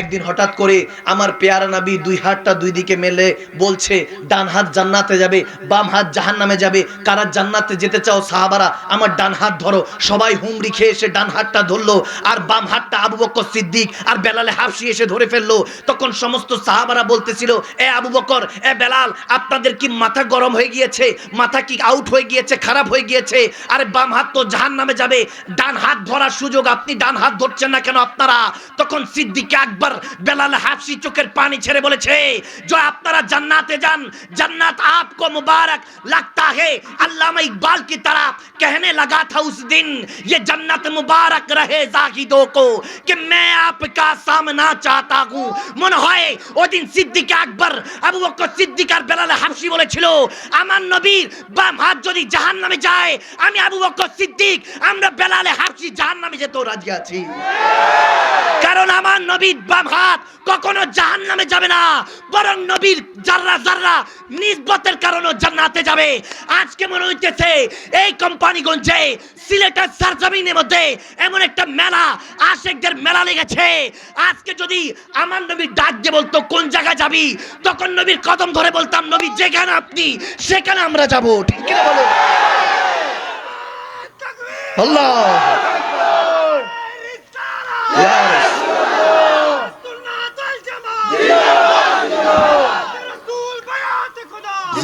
একদিন হঠাৎ করে আমার পেয়ারা নাবি দুই হাতটা দুই দিকে মেলে বলছে, ডান হাত জান্নাতে যাবে, বাম হাত জাহান নামে যাবে। কারা জান্নাতে যেতে চাও সাহাবারা, আমার ডান হাত ধরো। সবাই হুমড়ি খেয়ে এসে ডান হাতটা ধরলো, আর বাম হাতটা আবু বকর সিদ্দিক আর বেলালে হাফসি এসে ধরে ফেলল। তখন সমস্ত সাহাবারা বলতেছিল, এ আবু বকর, এ বেলাল, আপনাদের কি মাথা গরম হয়ে গিয়েছে? মাথা কি আউট হয়ে গিয়েছে? খারাপ হয়ে গিয়েছে? আরে বাম হাত তো জাহান নামে যাবে। ডান হাত ধরার সুযোগ আপনি ডান হাত ধরছেন না কেন আপনারা? তখন সিদ্দিক আকবর বেলাল হাফসি চোখের পানি ছেড়ে বলেছে जो আপনারা জান্নাতে যান জান্নাত आपको मुबारक लगता है अल्लामा इकबाल की तरह कहने लगा था उस दिन ये जन्नत मुबारक रहे जाहिदों को कि मैं आपका सामना चाहता हूँ মনে হয় ওদিন সিদ্দিক আকবর আবু বকর সিদ্দিক আর বেলাল হাফসি বলেছিল আমার নবীর বাম হাত যদি জাহান নামে যায় আমি আবু বকর সিদ্দিক আমরা বেলালে হাফসি জাহান নামে যেতেও রাজি আছি কারণ আমার নবীর বাম হাত কখনো জাহান নামে যাবে না বরং নবীর জাররা জাররা নিসবতের কারণে জান্নাতে যাবে। আজকে মনে হইতেছে এই কোম্পানিগঞ্জে সিলেটের সারজমিনের মধ্যে এমন একটা মেলা আশেকদের মেলা লেগেছে। আজকে যদি আমার নবীর ডাক দিয়ে বলতো কোন জায়গায় যাবি? তখন নবীর কদম ধরে বলতাম নবী যেখানে আপনি সেখানে আমরা যাব। ঠিক কিনা বলো? আল্লাহ। ইয়া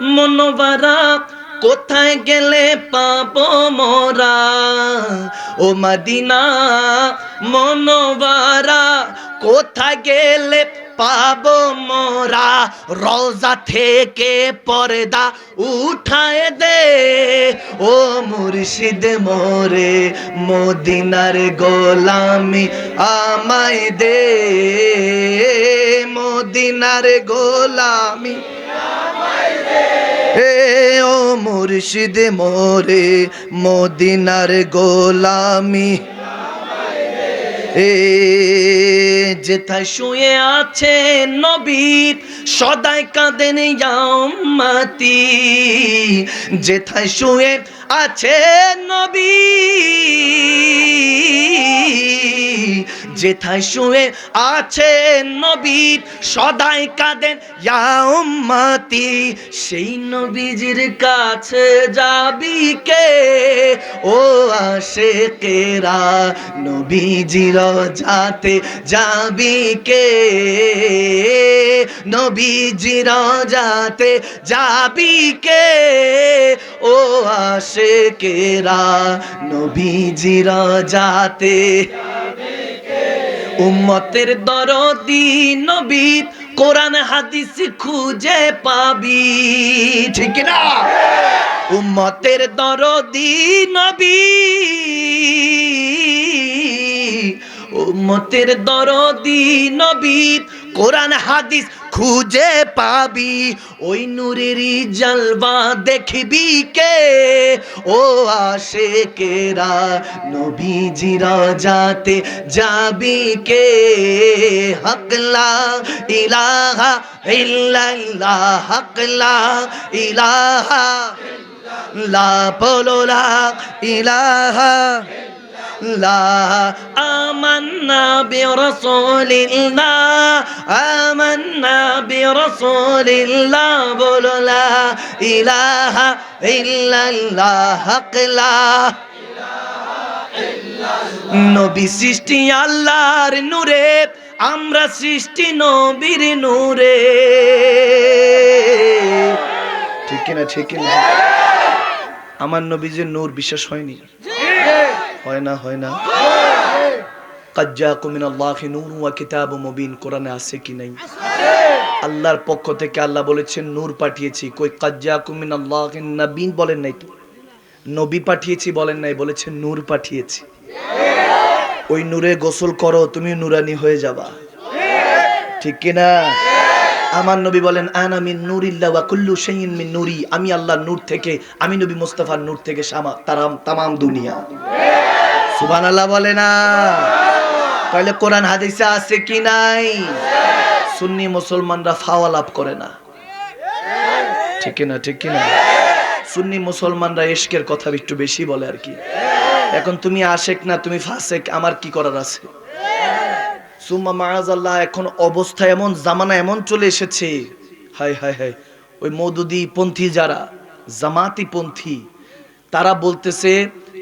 মনোবারা, কোথায় গেলে পাবো মোরা? ও মাদিনা, মনোবারা, কোথায় গেলে পাব মোরা? রোজা থেকে পর্দা উঠায় দে, ও মুর্শিদ মোরে, মদিনার গোলামি আমায় দে, মদিনার গোলামি এ, ও মুর্শিদ মোরে, মদিনার গোলামি। এ, যেথায় শুয়ে আছে নবী সদাই কাঁদেন ইয়ামাতি। যেথায় শুয়ে আছে নবী যেথায় শুয়ে আছে নবী সদাই কাঁদেন ইয়ামাতি সেই নবীজির কাছে যাবি কে? ও আসে কেরা নবীজির যাতে যাবি কে? নবীজির যাতে যাবি কে? ও আসে কেরা নবীজির যাতে উম্মতের দরদি নবী কোরআন হাদিস খুঁজে পাবি। ঠিক না? উম্মতের দরদি নবী উম্মতের দরদি নবী কোরআন হাদিস খুঁজে পাবি, ওই নূরেরই জলবা দেখবি কে? ও আসে কেরা নবীজিরা যাতে যাবি কে? হকলা ইলাহা ইল্লাল্লাহ হকলা ইলাহা লা বলো লা ইলাহা لا آمنا برسول الله آمنا برسول الله بول لا إله إلا الله حق لا নবী সৃষ্টি আল্লাহর নূরে আমরা সৃষ্টি নবীর নূরে ঠিক কিনা ঠিক কিনা আমার নবীজের নূর বিশ্বাস হয়নি হয় না হয় না। কোরআনে আছে কি নাই? আল্লাহর পক্ষ থেকে আল্লাহ বলেছেন, নূর পাঠিয়েছি। কই কাজ্জা কুমিন আল্লাহ নবীন বলেন নাই তো? নবী পাঠিয়েছি বলেন নাই, বলেছেন, নূর পাঠিয়েছি। ওই নূরে গোসল করো, তুমি নুরানি হয়ে যাবা। ঠিক কিনা আমার নবী বলেন, আনা মিন নূরিল্লাহ ওয়া কুল্লু শাইইন মিন নূরি। আমি আল্লাহর নূর থেকে, আমি নবী মুস্তাফার নূর থেকে সামা তারাম তামাম দুনিয়া। সুবহানাল্লাহ বলে না। তাহলে কোরআন হাদিসে আছে কি নাই? সুন্নি মুসলমানরা ফাওয়া লাভ করে না। ঠিক না ঠিক কিনা? সুন্নি মুসলমানরা ইশকের কথা একটু বেশি বলে আর কি। এখন তুমি আশেক না, তুমি ফাসেক, আমার কি করার আছে? সুম্মা মাআজাল্লাহ এখন অবস্থা এমন, জামানা এমন চলে এসেছে। হায় হায় হায়। ওই মৌদুদি পন্থী যারা জামাতি পন্থী তারা বলতেছে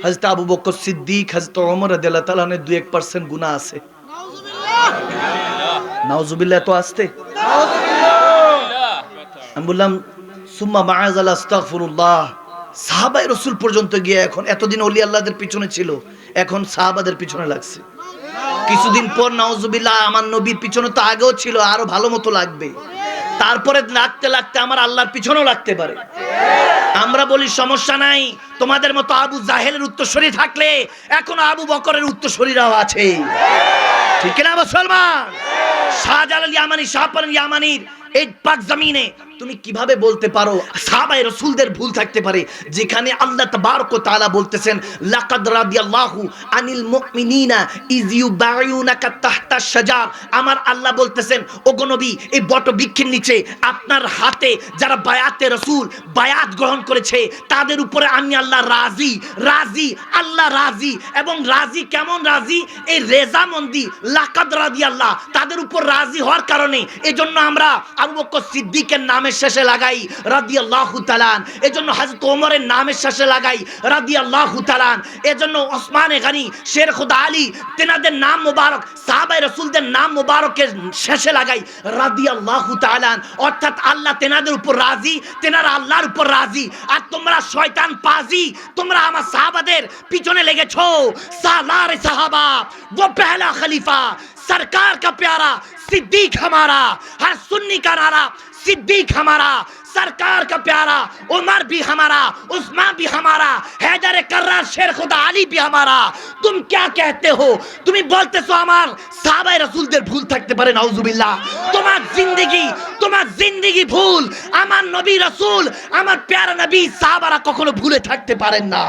হযরত আবু বকর সিদ্দিক হযরত ওমর রাদিয়াল্লাহু তাআলা দুই এক পার্সেন্ট গুনাহ আছে। নাউজুবিল্লাহ। তো আসতে? আমি বললাম সুম্মা মাআজাল্লাহ আস্তাগফিরুল্লাহ। সাহাবায়ে রাসূল পর্যন্ত গিয়ে এখন এতদিন ওলি আল্লাহদের পিছনে ছিল এখন সাহাবাদের পিছনে লাগছে। কিছুদিন পর নাউজুবিল্লাহ আমার নবীর পিছনে তো আগেও ছিল আরও ভালো মতো লাগবে। তারপরে লাগতে লাগতে আমার আল্লাহর পিছনেও লাগতে পারে। আমরা বলি, সমস্যা নাই, তোমাদের মতো আবু জাহেলের উত্তর থাকলে এখন আবু বকরের উত্তরসূরিরাও আছে। ঠিক না মুসলমান? শাহজালাল ইয়ামানি, শাহপাল ইয়ামানির এই পাক জমিনে তুমি কীভাবে বলতে পারো? সাহাবায়ে রাসূলদের ভুল থাকতে পারে। যেখানে আল্লাহ তাবারক তাআলা বলতেছেন, লাকাদ রাদিয়াল্লাহু আনিল মুমিনিনা ইজ ইউবাইউনাকা তাহতা শাজার। আমার আল্লাহ বলতেছেন, ওগো নবী, এই বট বৃক্ষের নিচে আপনার হাতে যারা বায়াতে রাসূল, বায়াত গ্রহণ করেছে, তাদের উপরে আমি আল্লাহ রাজি রাজি, আল্লাহ রাজি। এবং রাজি কেমন রাজি? এই রেজামন্দি, লাকাদ রাদিয়াল্লাহ, তাদের উপর রাজি হওয়ার কারণে। এজন্য আমরা আবু বকর সিদ্দিকের নামের শেষে লাগাই রাদিয়াল্লাহু তাআলান এজন্য হযরত ওমরের নামের শেষে লাগাই রাদিয়াল্লাহু তাআলান এজন্য ওসমানে গনি শের খুদা আলী তেনাদের নাম মোবারক সাহাবায়ে রাসূলদের নাম মোবারকের শেষে লাগাই রাদিয়াল্লাহু তাআলান অর্থাৎ আল্লাহ তেনাদের উপর রাজি তেনারা আল্লাহর উপর রাজি আর তোমরা শয়তান পাজি তোমরা আমার সাহাবাদের পিছনে লেগেছো সালার সাহাবা वो पहला खलीफा सरकार का प्यारा सिद्दीक हमारा हर सुन्नी का नारा सिद्दीक हमारा सरकार का प्यारा उमर भी हमारा उस्मान भी हमारा हैदर कर्रार शेर खुदा আলী भी हमारा तुम क्या कहते हो তুমি বলতেছো আমার সাহাবায়ে রাসূলদের ভুল থাকতে পারে নাউজুবিল্লাহ তোমার জিন্দেগি তোমার জিন্দেগি ভুল আমার নবী রাসূল আমার প্যারা নবী সাহাবারা কখনো ভুলে থাকতে পারেন না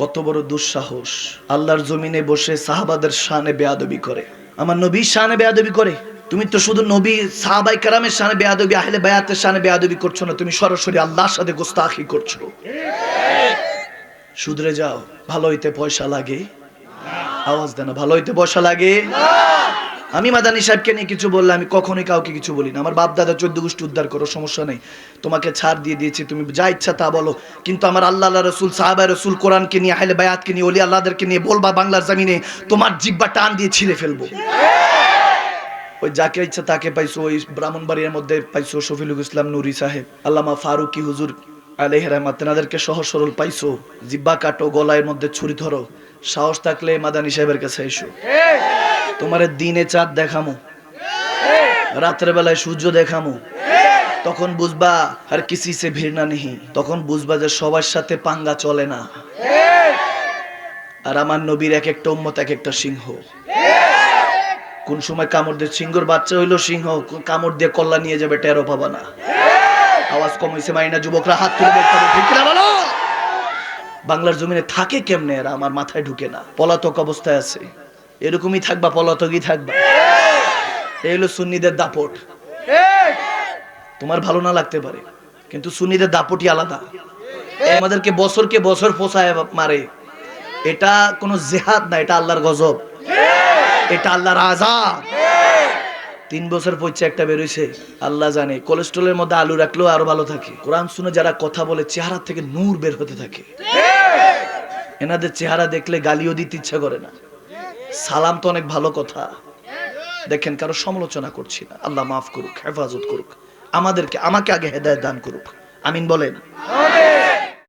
কত বড় দুঃসাহস আল্লাহর জমিনে বসে সাহাবাদের শানে বেয়াদবি করে আমার নবীর শানে বেয়াদবি করে তুমি তো শুধু নবী, সাহাবাই কারামের শানে বেয়াদবি, আহলে বায়াতের শানে বেয়াদবি করছ না, তুমি সরাসরি আল্লাহর সাথে গোস্তাখি করছ। শুধরে যাও, ভালো হইতে পয়সা লাগে। আওয়াজ দেন ভালো হইতে পয়সা লাগে। আমি মাদানী সাহেবকে নিয়ে কিছু বললে আমি কখনোই কাউকে কিছু বলি না। আমার বাপ দাদা চোদ্দ গোষ্ঠী উদ্ধার করো, সমস্যা নেই। তোমাকে ছাড় দিয়ে দিয়েছি, তুমি যা ইচ্ছা তা বলো। কিন্তু আমার আল্লাহ রসুল সাহাবা রসুল কোরআনকে নিয়ে, আহলে বায়াতকে নিয়ে অলি আল্লাহদেরকে নিয়ে বলবা, বাংলার জামিনে তোমার জিব্বা টান দিয়ে ছিঁড়ে ফেলব। ওই যাকে ইচ্ছা তাকে পাইছো, ওই ব্রাহ্মণবাড়ির মধ্যে পাইছো শফিলুল ইসলাম নুরি সাহেব, আল্লামা ফারুকি হুজুর আলহ রহমাত, তেনাদেরকে সহজ সরল পাইছো, জিব্বা কাটো, গলায় মধ্যে ছুরি ধরো, সাহস থাকলে মাদানী সাহেবের কাছে এসো। তোমার দিনে চাঁদ দেখামো, রাতের বেলায় সূর্য দেখামো, তখন বুঝবা আর কিসি সে ভিড় না নেই তখন বুঝবা যে সবার সাথে পাঙ্গা চলে না। আর আমার নবীর এক একটা উম্মত, এক একটা সিংহ। কোন সময় কামড় দিয়ে সিংহর বাচ্চা হইল সিংহ, কামড় দিয়ে কল্লা নিয়ে যাবে টেরো পাবা না। আওয়াজ কম হয়েছে মাইনা, যুবকরা হাত তুলে বলো? বাংলার জমিনে থাকে কেমনে এরা? আমার মাথায় ঢুকে না। পলাতক অবস্থায় আছে। এরকমই থাকবা, পলাতকই থাকবা। এই হলো সুন্নিদের দাপট। তোমার ভালো না লাগতে পারে, কিন্তু সুন্নিদের দাপটই আলাদা। আমাদেরকে বছরকে বছর পোষায় মারে। এটা কোনো জেহাদ না, এটা আল্লাহর গজব। এটা আল্লাহর আজাব তিন বছর পর্যন্ত একটা বেরোইছে, আল্লাহ জানে, কোলেস্ট্রলের মধ্যে আলু রাখলেও আরও ভালো থাকে। কোরআন শুনে যারা কথা বলে, চেহারা থেকে নূর বের হতে থাকে। এনাদের চেহারা দেখলে গালিও দিতে ইচ্ছা করে না। সালাম তো অনেক ভালো কথা। দেখেন, কারও সমালোচনা করছি না। আল্লাহ মাফ করুক, হেফাজত করুক। আমাদেরকে, আমাকে আগে হেদায়ত দান করুক। আমিন বলেন।